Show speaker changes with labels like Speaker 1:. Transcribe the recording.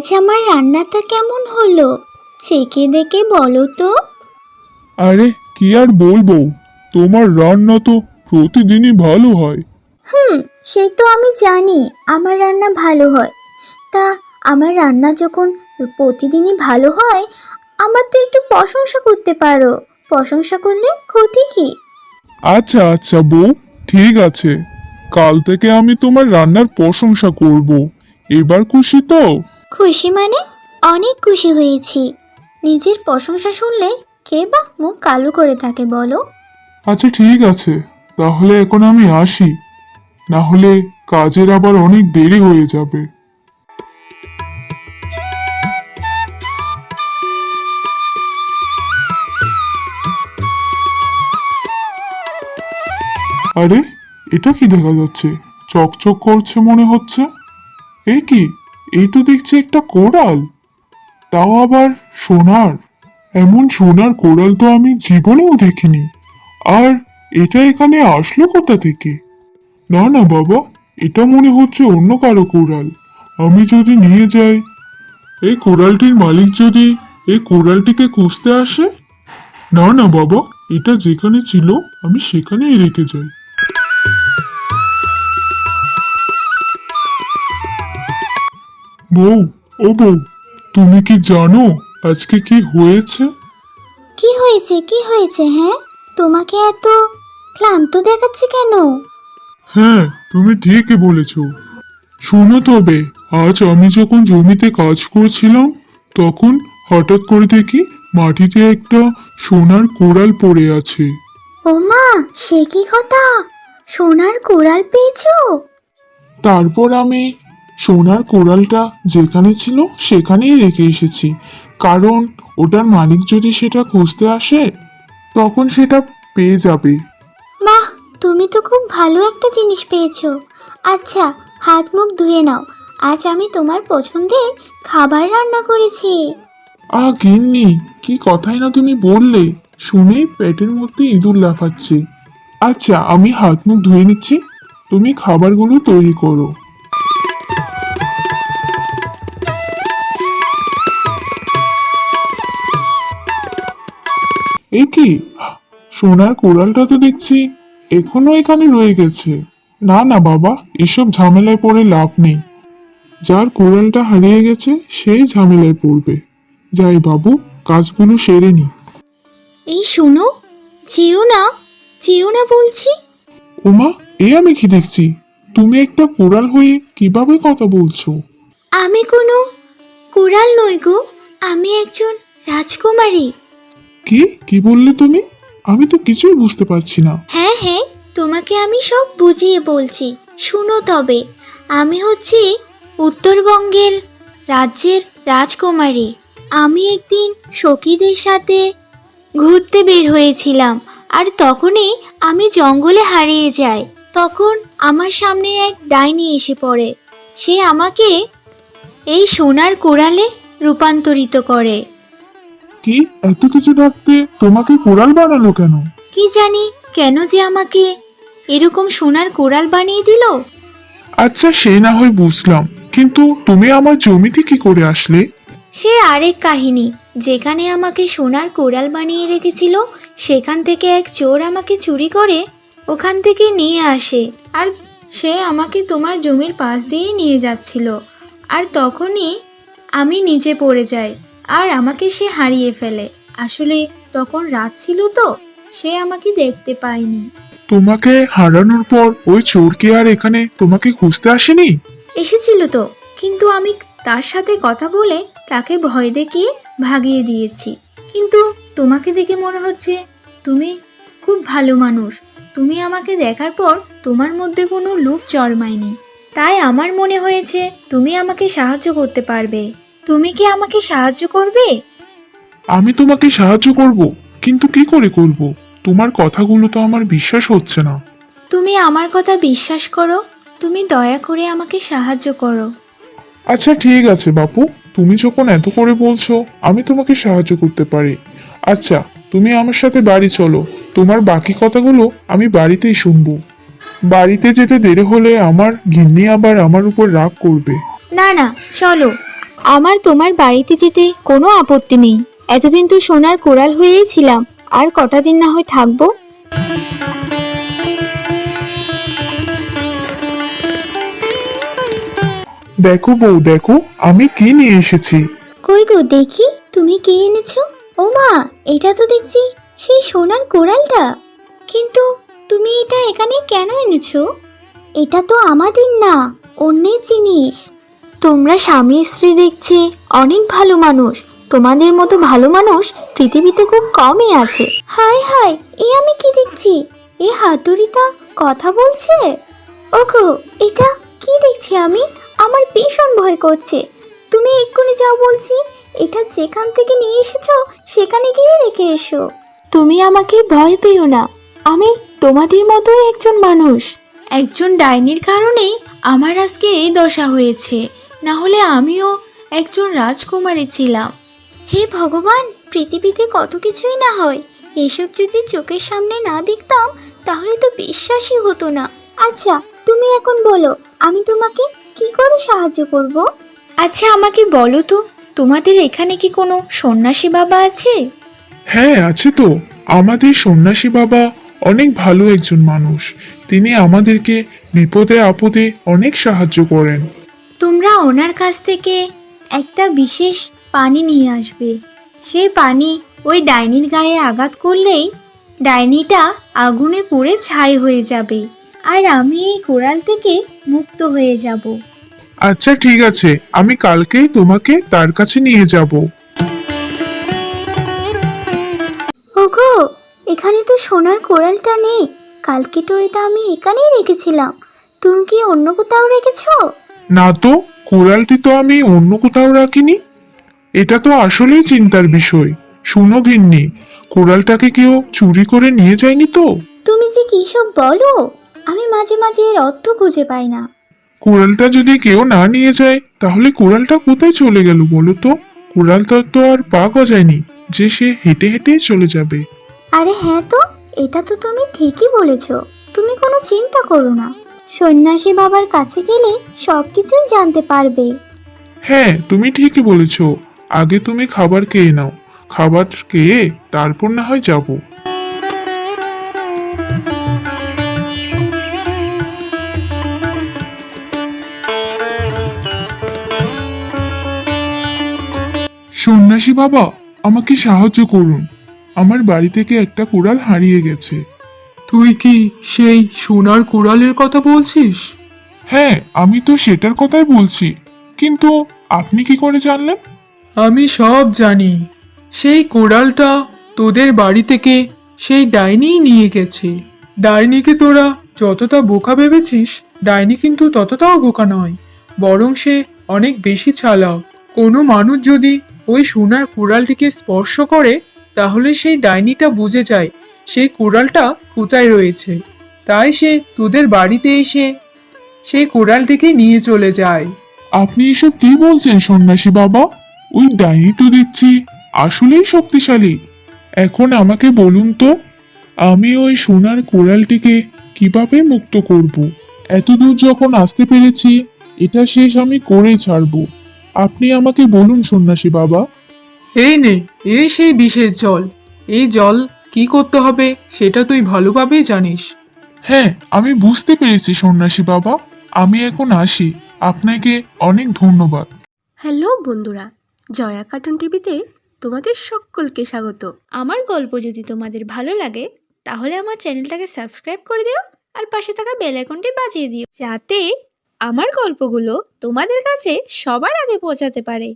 Speaker 1: আজ আমার রান্নাটা কেমন হলো? চেকে দেখে বলো তো।
Speaker 2: আরে কি আর বলব? তোমার রান্না তো প্রতিদিনই ভালো হয়।
Speaker 1: হুম সে তো আমি জানি আমার রান্না ভালো হয়। তা আমার রান্না যখন প্রতিদিনই ভালো হয় আমার তো একটু প্রশংসা করতে পারো। প্রশংসা করলে ক্ষতি কি?
Speaker 2: আচ্ছা আচ্ছা বউ ঠিক আছে। কাল থেকে আমি তোমার রান্নার প্রশংসা করব। এবার খুশি তো?
Speaker 1: খুশি মানে? অনেক খুশি হয়েছি। নিজের প্রশংসা শুনলে কে বা মুখ কালো করে থাকে বলো?
Speaker 2: আচ্ছা ঠিক আছে। তাহলে এখন আমি আসি। না হলে কাজের আবার অনেক দেরি হয়ে যাবে। আরে, এটা কি দেখা যাচ্ছে? চকচক করছে মনে হচ্ছে। এই কি? এই তো দেখছি একটা কোরাল তাও আবার সোনার। এমন সোনার কোরাল তো আমি জীবনেও দেখিনি। আর এটা এখানে আসলো কোথা থেকে? না না, বাবা, এটা মনে হচ্ছে অন্য কারও কোরাল আমি যদি নিয়ে যাই, এই কোরালটির মালিক যদি এই কোরালটিকে খুঁজতে আসে? না না, বাবা, এটা যেখানে ছিল, আমি সেখানেই রেখে যাই। বউ ও বউ তুমি কি জানো আজকে কি হয়েছে?
Speaker 1: কি হয়েছে কি হয়েছে হ্যাঁ? তোমাকে এত ক্লান্ত দেখাচ্ছে কেন?
Speaker 2: হ্যাঁ তুমি ঠিকই বলেছ। শোনো তবে আজ আমি যখন জমিতে কাজ করছিলাম তখন হঠাৎ করে দেখি মাটিতে একটা সোনার কোড়াল পড়ে আছে।
Speaker 1: ও মা সে কি কথা? সোনার কোড়াল পেয়েছ?
Speaker 2: তারপর আমি সোনার কোড়ালটা যেখানে ছিল সেখানেই রেখে এসেছি। কারণ ওটার মালিক যদি সেটা খুঁজতে আসে তখন সেটা পেয়ে যাবে।
Speaker 1: বাহ তুমি তো খুব ভালো একটা জিনিস পেয়েছ। আচ্ছা হাত মুখ ধুয়ে নাও। আজ আমি তোমার পছন্দের খাবার রান্না করেছি।
Speaker 2: আ গিন্নি কি কথাই না তুমি বললে। শুনেই পেটের মধ্যে ইঁদুর লাফাচ্ছে। আচ্ছা আমি হাত মুখ ধুয়ে নিচ্ছি। তুমি খাবারগুলো তৈরি করো। কি? সোনার কোড়ালটা তো দেখছি এখনও এখানে রয়ে গেছে। না না বাবা এসব ঝামেলায় পড়ে লাভ নেই। যার কোড়ালটা হারিয়ে গেছে সেই ঝামেলায় পড়বে। যাই বাবু কাজগুলো সেরে নি।
Speaker 1: এই শোনো যেও না যেও না বলছি।
Speaker 2: ওমা এ আমি কি দেখছি? তুমি একটা কোড়াল হয়ে কীভাবে কথা বলছো?
Speaker 1: আমি কোনো কোড়াল নই গো আমি একজন রাজকুমারী।
Speaker 2: কি? কি বললে তুমি? আমি তো কিছুই বুঝতে পারছি না।
Speaker 1: হ্যাঁ হ্যাঁ তোমাকে আমি সব বুঝিয়ে বলছি। শুনো তবে, আমি হচ্ছি উত্তরবঙ্গের রাজ্যের রাজকুমারী। আমি একদিন সখীদের সাথে ঘুরতে বের হয়েছিলাম, আর তখনই আমি জঙ্গলে হারিয়ে যাই। তখন আমার সামনে এক ডাইনি এসে পড়ে। সে আমাকে এই সোনার কোড়ালে রূপান্তরিত করে।
Speaker 2: কি এত কিছু থাকতে তোমাকে কোড়াল বানালো কেন?
Speaker 1: কি জানি কেন যে আমাকে এরকম সোনার কোড়াল বানিয়ে দিল?
Speaker 2: আচ্ছা সে না হয় বুঝলাম কিন্তু তুমি আমার জমিতে কি করে আসলে?
Speaker 1: সে আরেক কাহিনী যেখানে আমাকে সোনার কোড়াল বানিয়ে রেখেছিল সেখান থেকে এক চোর আমাকে চুরি করে ওখান থেকে নিয়ে আসে আর সে আমাকে তোমার জমির পাশ দিয়েই নিয়ে যাচ্ছিল আর তখনই আমি নিচে পড়ে যাই। আর আমাকে সে হারিয়ে ফেলে। আসলে তখন রাত ছিল তো সে আমাকে দেখতে পায়নি।
Speaker 2: তোমাকে হারানোর পর ওই চোরকে আর এখানে তোমাকে খুঁজতে আসেনি?
Speaker 1: এসেছিল তো কিন্তু আমি তার সাথে কথা বলে তাকে ভয় দেখিয়ে ভাগিয়ে দিয়েছি। কিন্তু তোমাকে দেখে মনে হচ্ছে তুমি খুব ভালো মানুষ। তুমি আমাকে দেখার পর তোমার মধ্যে কোনো লোভ জন্মায়নি। তাই আমার মনে হয়েছে তুমি আমাকে সাহায্য করতে পারবে। তুমি কি আমাকে সাহায্য করবে?
Speaker 2: আমি তোমাকে সাহায্য করব কিন্তু কি করে করব? তোমার কথাগুলো তো আমার বিশ্বাস হচ্ছে না।
Speaker 1: তুমি আমার কথা বিশ্বাস করো তুমি দয়া করে আমাকে সাহায্য করো।
Speaker 2: আচ্ছা ঠিক আছে বাপু তুমি যখন এত করে বলছো আমি তোমাকে সাহায্য করতে পারি। আচ্ছা তুমি আমার সাথে বাড়ি চলো তোমার বাকি কথাগুলো আমি বাড়িতেই শুনব। বাড়িতে যেতে দেরি হলে আমার গিন্নি আবার আমার উপর রাগ করবে।
Speaker 1: না না চলো। আমার তোমার বাড়িতে যেতে কোনো আপত্তি নেই। এতদিন তো সোনার কোড়াল হয়েই ছিলাম। আর কটা দিন না হয় থাকব?
Speaker 2: দেখো বউ দেখো আমি কি নিয়ে এসেছি?
Speaker 1: কই গো দেখি তুমি কে এনেছো? ও মা এটা তো দেখছি সেই সোনার কোড়ালটা। কিন্তু তুমি এটা এখানে কেন এনেছো? এটা তো আমাদের না অন্যের জিনিস। তোমরা স্বামী স্ত্রী দেখছি অনেক ভালো মানুষ। তোমাদের মতো ভালো মানুষ পৃথিবীতে খুব কমই আছে। হায় হায় এ আমি কি দেখছি? এ হাতুড়িটা কথা বলছে? ওগো এটা কি দেখছি আমি? আমার ভীষণ ভয় করছে। তুমি এক্ষুনি যাও বলছি এটা যেখান থেকে নিয়ে এসেছ সেখানে গিয়ে রেখে এসো। তুমি আমাকে ভয় পেও না। আমি তোমাদের মতোই একজন মানুষ। একজন ডাইনির কারণেই আমার আজকে এই দশা হয়েছে। না হলে আমিও একজন রাজকুমারী ছিলাম। হে ভগবান পৃথিবীতে কত কিছুই না হয়। এসব যদি চোখের সামনে না দেখতাম তাহলে তো বিশ্বাসই হতো না। আচ্ছা তুমি এখন বলো আমি তোমাকে কি করে সাহায্য করব? আচ্ছা আমাকে বলো তো তোমাদের এখানে কি কোনো সন্ন্যাসী বাবা আছে?
Speaker 2: হ্যাঁ আছে তো। আমাদের সন্ন্যাসী বাবা অনেক ভালো একজন মানুষ। তিনি আমাদেরকে বিপদে আপদে অনেক সাহায্য করেন।
Speaker 1: তোমরা ওনার কাছ থেকে একটা বিশেষ পানি নিয়ে আসবে। সেই পানি ওই ডাইনির গায়ে আঘাত করলেই ডাইনিটা আগুনে পুড়ে ছাই হয়ে যাবে আর আমি এই কোড়াল থেকে মুক্ত হয়ে যাব।
Speaker 2: আচ্ছা ঠিক আছে। আমি কালকেই তোমাকে তার কাছে নিয়ে যাব।
Speaker 1: ওগো এখানে তো সোনার কোড়ালটা নেই। কালকে তো এটা আমি এখানেই রেখেছিলাম। তুমি কি অন্য কোথাও রেখেছো?
Speaker 2: না তো কোরালটি তো আমি অন্য কোথাও রাখিনি। এটা তো আসলেই চিন্তার বিষয়। শুনো ভিন্নি কোরালটাকে কেউ চুরি করে নিয়ে যায়নি তো?
Speaker 1: তুমি যে কি সব বলো? আমি মাঝে মাঝে এর অর্থ খুঁজে পাই না।
Speaker 2: কোরালটা যদি কেউ না নিয়ে যায় তাহলে কোরালটা কোথায় চলে গেল বলো তো? কোরালটা তো আর পা গজায়নি যে সে হেঁটে হেঁটে চলে যাবে।
Speaker 1: আরে হ্যাঁ তো এটা তো তুমি ঠিকই বলেছ। তুমি কোনো চিন্তা করো না। সন্ন্যাসী বাবার কাছে গেলে সব কিছুই জানতে পারবে।
Speaker 2: হ্যাঁ তুমি ঠিকই বলেছ। আগে তুমি খাবার খেয়ে নাও। খাবার খেয়ে তারপর না হয় যাব। সন্ন্যাসী বাবা, আমাকে সাহায্য করুন। আমার বাড়ি থেকে একটা কোড়াল হারিয়ে গেছে।
Speaker 3: তুই কি সেই সোনার কুড়ালের কথা বলছিস?
Speaker 2: হ্যাঁ আমি তো সেটার কথাই বলছি। কিন্তু আপনি কি করে জানলেন?
Speaker 3: আমি সব জানি। সেই কোড়ালটা তোদের বাড়ি থেকে সেই ডাইনিই নিয়ে গেছে। ডাইনিকে তোরা যতটা বোকা ভেবেছিস ডাইনি কিন্তু ততটাও বোকা নয়। বরং সে অনেক বেশি চালাক। কোনো মানুষ যদি ওই সোনার কুড়ালটিকে স্পর্শ করে তাহলে সেই ডাইনিটা বুঝে যায় সেই কুড়ালটা কোথায় রয়েছে? তাই সে তোদের বাড়িতে এসে সেই কোড়ালটিকে নিয়ে চলে যায়।
Speaker 2: আপনি এসব কি বলছেন সন্ন্যাসী বাবা? ওই ডাইনি তো দেখছি আসলেই শক্তিশালী। এখন আমাকে বলুন তো আমি ওই সোনার কোড়ালটিকে কীভাবে মুক্ত করব? এতদূর যখন আসতে পেরেছি এটা শেষ আমি করে ছাড়ব। আপনি আমাকে বলুন সন্ন্যাসী বাবা।
Speaker 3: এই নে এই সেই বিষের জল। এই জল কি করতে হবে সেটা তুই ভালোভাবেই জানিস।
Speaker 2: হ্যাঁ আমি বুঝতে পেরেছি সন্ন্যাসী বাবা। আমি এখন আসি। আপনাকে অনেক ধন্যবাদ।
Speaker 4: হ্যালো বন্ধুরা জয়া কার্টুন টিভিতে তোমাদের সকলকে স্বাগত।
Speaker 1: আমার গল্প যদি তোমাদের ভালো লাগে তাহলে আমার চ্যানেলটাকে সাবস্ক্রাইব করে দিও আর পাশে থাকা বেল আইকনটি বাজিয়ে দিও। যাতে আমার গল্পগুলো তোমাদের কাছে সবার আগে পৌঁছাতে পারে।